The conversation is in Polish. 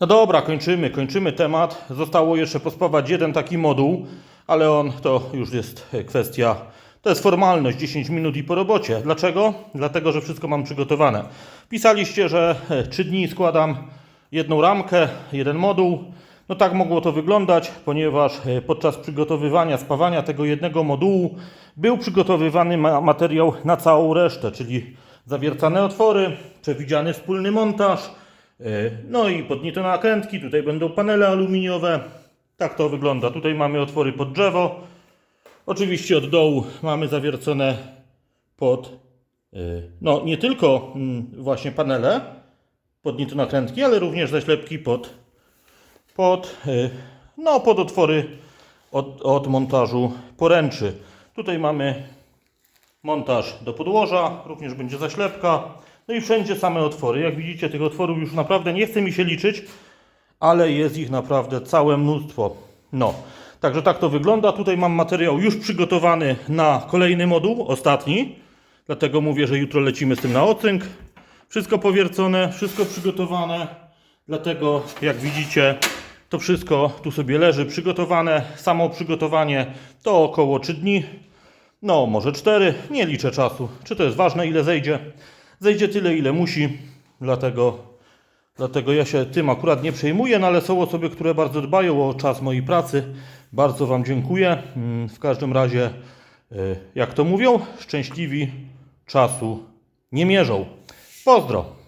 No dobra, kończymy, kończymy temat. Zostało jeszcze pospawać jeden taki moduł, ale on to już jest e, kwestia, to jest formalność, 10 minut i po robocie. Dlaczego? Dlatego, że wszystko mam przygotowane. Pisaliście, że 3 dni składam jedną ramkę, jeden moduł. No tak mogło to wyglądać, ponieważ e, podczas przygotowywania, spawania tego jednego modułu był przygotowywany ma- materiał na całą resztę, czyli zawiercane otwory, przewidziany wspólny montaż, e, no i podnite nakrętki, tutaj będą panele aluminiowe. Tak to wygląda. Tutaj mamy otwory pod drzewo. Oczywiście od dołu mamy zawiercone pod, e, no nie tylko mm, właśnie panele, podnite nakrętki, ale również zaślepki pod pod, y, no, pod otwory od, od montażu poręczy. Tutaj mamy montaż do podłoża, również będzie zaślepka. No i wszędzie same otwory. Jak widzicie, tych otworów już naprawdę nie chce mi się liczyć, ale jest ich naprawdę całe mnóstwo. No, także tak to wygląda. Tutaj mam materiał już przygotowany na kolejny moduł, ostatni. Dlatego mówię, że jutro lecimy z tym na ocynk. Wszystko powiercone, wszystko przygotowane. Dlatego, jak widzicie, to wszystko tu sobie leży przygotowane. Samo przygotowanie to około 3 dni. No, może 4. Nie liczę czasu. Czy to jest ważne, ile zejdzie? Zejdzie tyle, ile musi. Dlatego, dlatego ja się tym akurat nie przejmuję, no ale są osoby, które bardzo dbają o czas mojej pracy. Bardzo Wam dziękuję. Mm, W każdym razie, y, jak to mówią, szczęśliwi czasu nie mierzą. Pozdro!